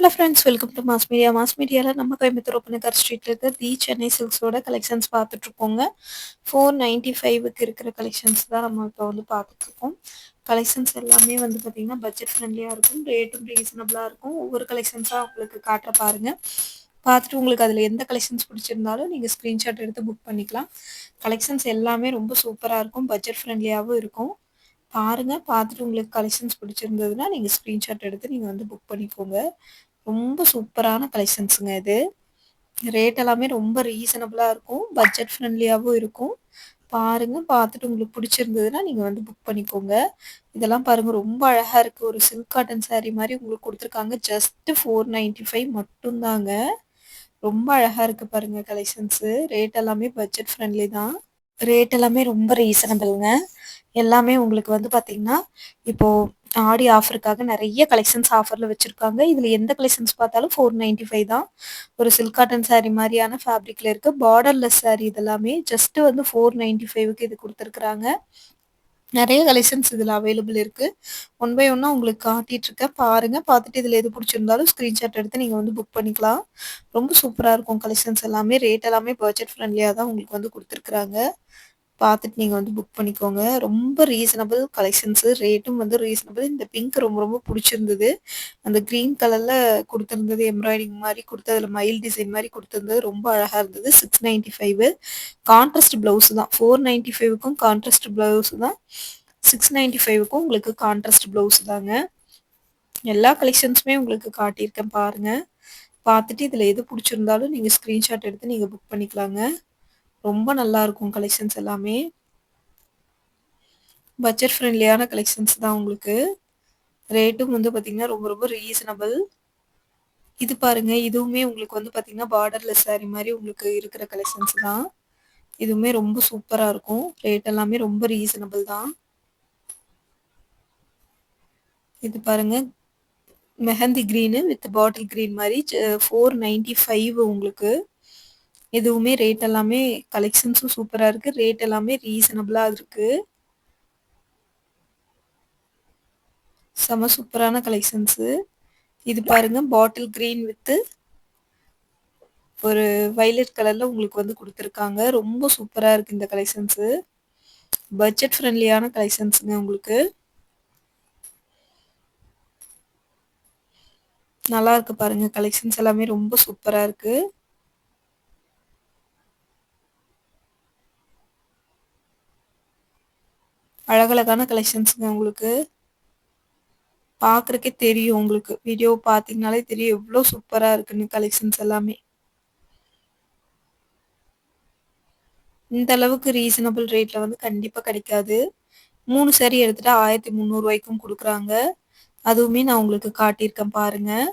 Hello friends welcome to Mass Media Mass மீடியாவில் நம்ம கோயம்புத்தூர் ஒப்பனக்கார் ஸ்ட்ரீட்டில் இருக்க தி சென்னை சில்க்ஸோட கலெக்ஷன்ஸ் பார்த்துட்ருக்கோங்க ஃபோர் நைன்ட்டி ஃபைவுக்கு இருக்கிற கலெக்ஷன்ஸ் தான் நம்ம இப்போ வந்து பார்த்துட்ருக்கோம் கலெக்ஷன்ஸ் எல்லாமே வந்து பார்த்திங்கன்னா பட்ஜெட் ஃப்ரெண்ட்லியாக இருக்கும் ரேட்டும் ரீசனபிளாக இருக்கும். ஒவ்வொரு கலெக்ஷன்ஸாக உங்களுக்கு காட்டுற பாருங்கள் பார்த்துட்டு உங்களுக்கு அதில் எந்த கலெக்ஷன்ஸ் பிடிச்சிருந்தாலும் நீங்கள் ஸ்க்ரீன்ஷாட் எடுத்து புக் பண்ணிக்கலாம். கலெக்ஷன்ஸ் எல்லாமே ரொம்ப சூப்பராக இருக்கும் பட்ஜெட் ஃப்ரெண்ட்லியாகவும் இருக்கும். பாருங்கள் பார்த்துட்டு உங்களுக்கு கலெக்ஷன்ஸ் பிடிச்சிருந்ததுன்னா நீங்கள் ஸ்க்ரீன்ஷாட் எடுத்து நீங்கள் வந்து புக் பண்ணிக்கோங்க. ரொம்ப சூப்பரான கலெக்ஷன்ஸுங்க இது. ரேட் எல்லாமே ரொம்ப ரீசனபிளாக இருக்கும். பட்ஜெட் ஃப்ரெண்ட்லியாகவும் இருக்கும். பாருங்க பார்த்துட்டு உங்களுக்கு பிடிச்சிருந்ததுன்னா நீங்கள் வந்து புக் பண்ணிக்கோங்க. இதெல்லாம் பாருங்க ரொம்ப அழகாக இருக்குது ஒரு சில்க் காட்டன் சாரீ மாதிரி உங்களுக்கு கொடுத்துருக்காங்க. ஜஸ்ட்டு ஃபோர் நைன்ட்டி ஃபைவ் மட்டும்தாங்க. ரொம்ப அழகாக இருக்குது பாருங்கள் கலெக்ஷன்ஸு ரேட் எல்லாமே பட்ஜெட் ஃப்ரெண்ட்லி தான். ரேட் எல்லாமே ரொம்ப ரீசனபிள்ங்க எல்லாமே உங்களுக்கு வந்து பார்த்திங்கன்னா இப்போது ஆடி ஆஃபருக்காக நிறைய கலெக்ஷன்ஸ் ஆஃபரில் வச்சுருக்காங்க. இதில் எந்த கலெக்ஷன்ஸ் பார்த்தாலும் ஃபோர் நைன்ட்டி ஃபைவ் தான். ஒரு சில்க் காட்டன் saree மாதிரியான ஃபேப்ரிக்கில் இருக்குது பார்டர்லெஸ் சாரீ இதெல்லாமே ஜஸ்ட்டு வந்து ஃபோர் நைன்ட்டி ஃபைவுக்கு இது கொடுத்துருக்குறாங்க. நிறைய கலெக்ஷன்ஸ் இதில் அவைலபிள் இருக்குது ஒன் பை ஒன்னாக உங்களுக்கு காட்டிகிட்ருக்கேன் பாருங்கள் பார்த்துட்டு இதில் எது பிடிச்சிருந்தாலும் ஸ்க்ரீன்ஷாட் எடுத்து நீங்கள் வந்து புக் பண்ணிக்கலாம். ரொம்ப சூப்பராக இருக்கும் கலெக்ஷன்ஸ் எல்லாமே. ரேட் எல்லாமே பட்ஜெட் ஃப்ரெண்ட்லியாக தான் உங்களுக்கு வந்து கொடுத்துருக்குறாங்க. பார்த்துட்டு நீங்கள் வந்து புக் பண்ணிக்கோங்க. ரொம்ப ரீசனபிள் கலெக்ஷன்ஸு ரேட்டும் வந்து ரீசனபிள் இந்த பிங்க் ரொம்ப ரொம்ப பிடிச்சிருந்தது. அந்த க்ரீன் கலரில் கொடுத்துருந்தது எம்ப்ராய்டிங் மாதிரி கொடுத்து அதில் மயில் டிசைன் மாதிரி கொடுத்துருந்தது. ரொம்ப அழகாக இருந்தது. Six ninety five contrast blouse தான். ஃபோர் நைன்ட்டி ஃபைவுக்கும் கான்ட்ராஸ்ட் ப்ளவுஸ் தான். சிக்ஸ் நைன்ட்டி ஃபைவுக்கும் உங்களுக்கு கான்ட்ராஸ்ட் ப்ளவுஸ் தாங்க. எல்லா கலெக்ஷன்ஸுமே உங்களுக்கு காட்டியிருக்கேன் பாருங்கள் பார்த்துட்டு இதில் எது பிடிச்சிருந்தாலும் நீங்கள் ஸ்க்ரீன்ஷாட் எடுத்து நீங்கள் புக் பண்ணிக்கலாங்க. ரொம்ப நல்லா இருக்கும் கலெக்ஷன்ஸ் எல்லாமே. பட்ஜெட் ஃப்ரெண்ட்லியான கலெக்ஷன்ஸ் தான் உங்களுக்கு. ரேட்டும் வந்து பார்த்திங்கன்னா ரொம்ப ரொம்ப ரீசனபிள் இது பாருங்க இதுவுமே உங்களுக்கு வந்து பார்த்திங்கன்னா பார்டர்ல சாரி மாதிரி உங்களுக்கு இருக்கிற கலெக்ஷன்ஸ் தான். இதுவுமே ரொம்ப சூப்பராக இருக்கும். ரேட் எல்லாமே ரொம்ப ரீசனபிள் தான். இது பாருங்க mehendi green with bottle green மாதிரி ஃபோர் நைன்ட்டி ஃபைவ் உங்களுக்கு. எதுவுமே ரேட் எல்லாமே கலெக்ஷன்ஸும் சூப்பராக இருக்குது ரேட் எல்லாமே ரீசனபிளாக இருக்குது செம சூப்பரான கலெக்ஷன்ஸு இது பாருங்க பாட்டில் க்ரீன் வித்து ஒரு வைலட் கலரில் உங்களுக்கு வந்து கொடுத்துருக்காங்க. ரொம்ப சூப்பராக இருக்குது இந்த கலெக்ஷன்ஸு பட்ஜெட் ஃப்ரெண்ட்லியான கலெக்ஷன்ஸுங்க உங்களுக்கு. நல்லா இருக்கு பாருங்க கலெக்ஷன்ஸ் எல்லாமே ரொம்ப சூப்பராக இருக்குது அழகழகான கலெக்ஷன்ஸுங்க உங்களுக்கு. பார்க்குறக்கே தெரியும் உங்களுக்கு. வீடியோ பார்த்தீங்கனாலே தெரியும் எவ்வளோ சூப்பராக இருக்குன்னு கலெக்ஷன்ஸ் எல்லாமே. இந்த அளவுக்கு ரீசனபிள் ரேட்டில் வந்து கண்டிப்பாக கிடைக்காது. மூணு சரி எடுத்துகிட்டா ஆயிரத்தி முந்நூறுவாய்க்கும் கொடுக்குறாங்க. அதுவுமே நான் உங்களுக்கு காட்டியிருக்கேன் பாருங்கள்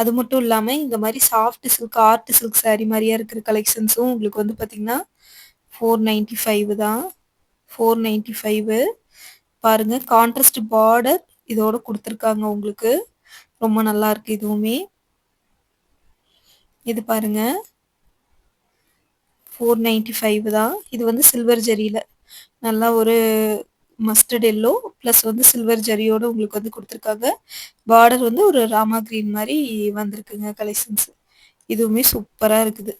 அது மட்டும் இல்லாமல் இந்த மாதிரி soft silk art silk saree மாதிரியா இருக்கிற கலெக்ஷன்ஸும் உங்களுக்கு வந்து பார்த்திங்கன்னா ஃபோர் நைன்ட்டி ஃபைவ் தான். ஃபோர் நைன்ட்டி ஃபைவு பாருங்க கான்ட்ராஸ்ட் பார்டர் இதோட கொடுத்துருக்காங்க உங்களுக்கு. ரொம்ப நல்லா இருக்கு இதுவுமே. இது பாருங்க. ஃபோர் நைன்ட்டி ஃபைவ் தான். இது வந்து சில்வர் ஜரியில் நல்லா ஒரு மஸ்டர்ட் எல்லோ ப்ளஸ் வந்து சில்வர் ஜரியோட உங்களுக்கு வந்து கொடுத்துருக்காங்க. பார்டர் வந்து ஒரு ராமா கிரீன் மாதிரி வந்திருக்குங்க கலெக்ஷன்ஸ் இதுவுமே சூப்பராக இருக்குது.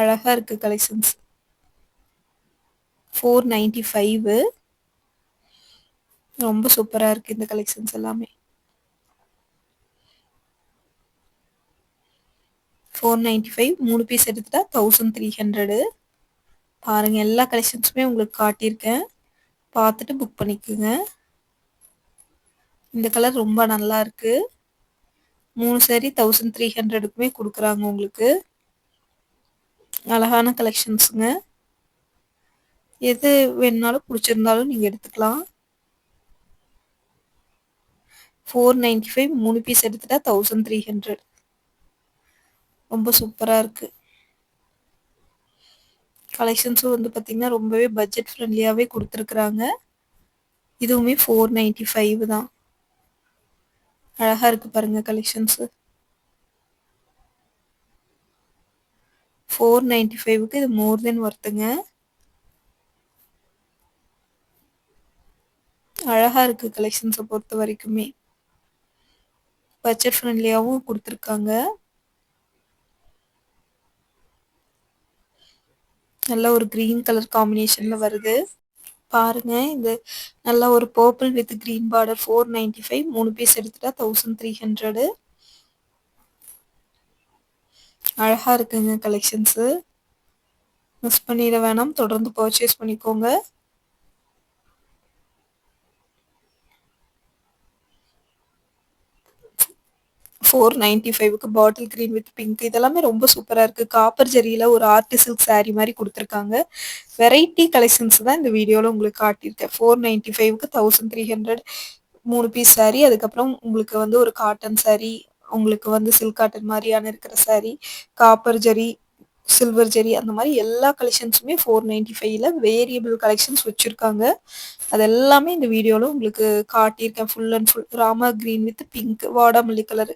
அழகாக இருக்குது கலெக்ஷன்ஸ் ஃபோர் நைன்ட்டி ஃபைவு ரொம்ப சூப்பராக இருக்குது இந்த கலெக்ஷன்ஸ் எல்லாமே. ஃபோர் நைன்ட்டி ஃபைவ் மூணு பீஸ் எடுத்துட்டா தௌசண்ட் த்ரீ ஹண்ட்ரடு பாருங்கள் எல்லா கலெக்ஷன்ஸுமே உங்களுக்கு காட்டியிருக்கேன். பார்த்துட்டு புக் பண்ணிக்கோங்க. இந்த கலர் ரொம்ப நல்லா இருக்கு. மூணு சரி தௌசண்ட் த்ரீ ஹண்ட்ரடுக்குமே கொடுக்குறாங்க உங்களுக்கு. அழகான கலெக்ஷன்ஸுங்க எது வேணுனாலும் பிடிச்சிருந்தாலும் நீங்கள் எடுத்துக்கலாம். ஃபோர் நைன்ட்டி ஃபைவ் மூணு பீஸ் எடுத்துட்டா தௌசண்ட் த்ரீ ஹண்ட்ரட் ரொம்ப சூப்பராக இருக்குது கலெக்ஷன்ஸும் வந்து பார்த்திங்கன்னா ரொம்பவே பட்ஜெட் ஃப்ரெண்ட்லியாகவே கொடுத்துருக்குறாங்க. இதுவுமே ஃபோர் நைன்ட்டி ஃபைவ் தான். அழகாக இருக்குது பாருங்கள் கலெக்ஷன்ஸு ஃபோர் நைன்ட்டி ஃபைவுக்கு இது மோர் தென் ஒர்த்துங்க அழகாக இருக்குது கலெக்ஷன்ஸை பொறுத்த வரைக்குமே. பட்ஜெட் ஃப்ரெண்ட்லியாவும் கொடுத்துருக்காங்க. நல்ல ஒரு கிரீன் கலர் காம்பினேஷன்ல வருது. பாருங்க இந்த நல்ல ஒரு purple with green border four ninety five மூணு பீஸ் எடுத்துட்டா தௌசண்ட் த்ரீ ஹண்ட்ரடு அழகா இருக்குங்க கலெக்ஷன்ஸு மிஸ் பண்ணிட வேணாம் தொடர்ந்து பர்ச்சேஸ் பண்ணிக்கோங்க. ஃபோர் நைன்டி ஃபைவ்க்கு பாட்டில் கிரீன் வித் பிங்க் இதெல்லாமே ரொம்ப சூப்பராக இருக்குது காப்பர் ஜெரியில் ஒரு ஆர்டி சில்க் saree மாதிரி கொடுத்துருக்காங்க. வெரைட்டி கலெக்ஷன்ஸ் தான் இந்த வீடியோவில் உங்களுக்கு காட்டியிருக்கேன். ஃபோர் நைன்டி ஃபைவ்க்கு தௌசண்ட் த்ரீ ஹண்ட்ரட் மூணு பீஸ் saree அதுக்கப்புறம் உங்களுக்கு வந்து ஒரு காட்டன் saree உங்களுக்கு வந்து சில்க் காட்டன் மாதிரியான இருக்கிற saree copper zari silver zari அந்த மாதிரி எல்லா கலெக்ஷன்ஸுமே ஃபோர் நைன்டி ஃபைவ்ல வேரியபிள் கலெக்ஷன்ஸ் வச்சுருக்காங்க. அது எல்லாமே இந்த வீடியோவில் உங்களுக்கு காட்டியிருக்கேன். Full and full Rama green with pink வாடாமல்லி கலர்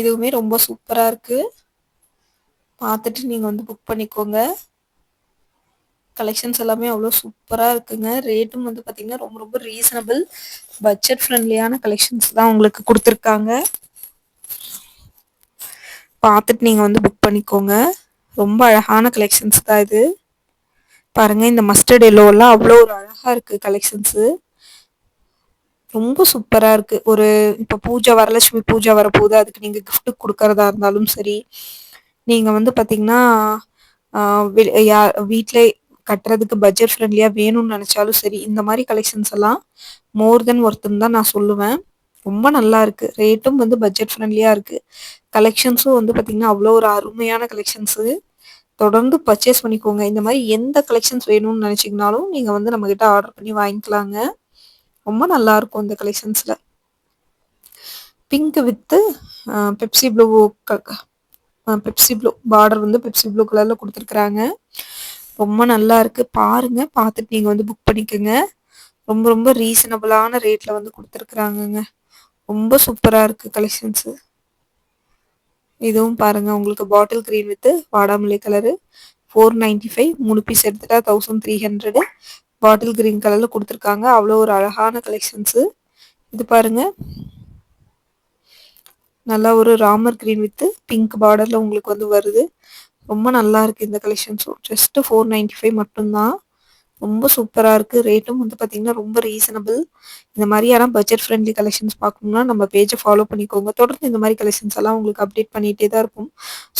இதுவுமே ரொம்ப சூப்பராக இருக்குது பார்த்துட்டு நீங்கள் வந்து புக் பண்ணிக்கோங்க. கலெக்ஷன்ஸ் எல்லாமே அவ்வளோ சூப்பராக இருக்குங்க. ரேட்டும் வந்து பார்த்திங்கன்னா ரொம்ப ரொம்ப ரீசனபிள் பட்ஜெட் ஃப்ரெண்ட்லியான கலெக்ஷன்ஸ் தான் உங்களுக்கு கொடுத்துருக்காங்க. பார்த்துட்டு நீங்கள் வந்து புக் பண்ணிக்கோங்க. ரொம்ப அழகான கலெக்ஷன்ஸ் தான் இது. பாருங்கள் இந்த மஸ்டர்ட் எல்லோலாம் அவ்வளோ ஒரு அழகாக இருக்குது கலெக்ஷன்ஸு ரொம்ப சூப்பராக இருக்குது ஒரு இப்போ பூஜை வரலட்சுமி பூஜை வரப்போகுது. அதுக்கு நீங்கள் கிஃப்ட்டு கொடுக்கறதா இருந்தாலும் சரி நீங்கள் வந்து பார்த்தீங்கன்னா வீட்டில் கட்டுறதுக்கு பட்ஜெட் ஃப்ரெண்ட்லியாக வேணும்னு நினச்சாலும் சரி இந்த மாதிரி கலெக்ஷன்ஸ் எல்லாம் மோர் தென் ஒர்த்துன்னு தான் நான் சொல்லுவேன். ரொம்ப நல்லா இருக்கு. ரேட்டும் வந்து பட்ஜெட் ஃப்ரெண்ட்லியாக இருக்கு. கலெக்ஷன்ஸும் வந்து பார்த்தீங்கன்னா அவ்வளோ ஒரு அருமையான கலெக்ஷன்ஸு தொடர்ந்து பர்ச்சேஸ் பண்ணிக்கோங்க. இந்த மாதிரி எந்த கலெக்ஷன்ஸ் வேணும்னு நினச்சிங்கனாலும் நீங்கள் வந்து நம்மக்கிட்ட ஆர்டர் பண்ணி வாங்கிக்கலாங்க. ரொம்ப நல்லா இருக்கும் இந்த கலெக்ஷன்ஸில் pink with Pepsi blue Pepsi blue border வந்து பெப்சி ப்ளூ கலரில் கொடுத்துருக்குறாங்க. ரொம்ப நல்லா இருக்குது பாருங்க பார்த்துட்டு நீங்கள் வந்து புக் பண்ணிக்கோங்க. ரொம்ப ரொம்ப ரீசனபிளான ரேட்டில் வந்து கொடுத்துருக்குறாங்கங்க. ரொம்ப சூப்பராக இருக்குது கலெக்ஷன்ஸு இதுவும் பாருங்கள் உங்களுக்கு பாட்டில் கிரீன் வித்து வாடாமல்லி கலரு ஃபோர் நைன்ட்டி ஃபைவ் மூணு பீஸ் எடுத்துட்டா thousand three hundred bottle green கலரில் கொடுத்துருக்காங்க. அவ்வளோ ஒரு அழகான கலெக்ஷன்ஸு இது பாருங்க. நல்லா ஒரு ராமர் கிரீன் வித்து பிங்க் பார்டரில் உங்களுக்கு வந்து வருது. ரொம்ப நல்லா இருக்குது இந்த கலெக்ஷன்ஸும் ஜஸ்ட்டு ஃபோர் நைன்டி ஃபைவ் மட்டும்தான். ரொம்ப சூப்பராக இருக்குது ரேட்டும் வந்து பார்த்திங்கன்னா ரொம்ப ரீசனபிள் இந்த மாதிரியான பட்ஜெட் ஃப்ரெண்ட்லி கலெக்ஷன்ஸ் பார்க்கணும்னா நம்ம பேஜை ஃபாலோ பண்ணிக்கோங்க. தொடர்ந்து இந்த மாதிரி கலெக்ஷன்ஸ் எல்லாம் உங்களுக்கு அப்டேட் பண்ணிகிட்டே தான் இருக்கும்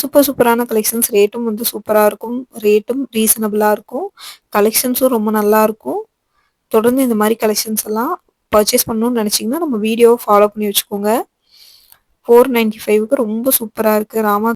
சூப்பர் சூப்பரான கலெக்ஷன்ஸ் ரேட்டும் வந்து சூப்பராக இருக்கும். ரேட்டும் ரீசனபிளாக இருக்கும். கலெக்ஷன்ஸும் ரொம்ப நல்லா இருக்கும். தொடர்ந்து இந்த மாதிரி கலெக்ஷன்ஸ் எல்லாம் பர்ச்சேஸ் பண்ணணும்னு நினச்சிங்கன்னா நம்ம வீடியோவை ஃபாலோ பண்ணி வச்சுக்கோங்க. ஃபோர் நைன்ட்டி ஃபைவ்க்கு ரொம்ப சூப்பராக இருக்குது ராமா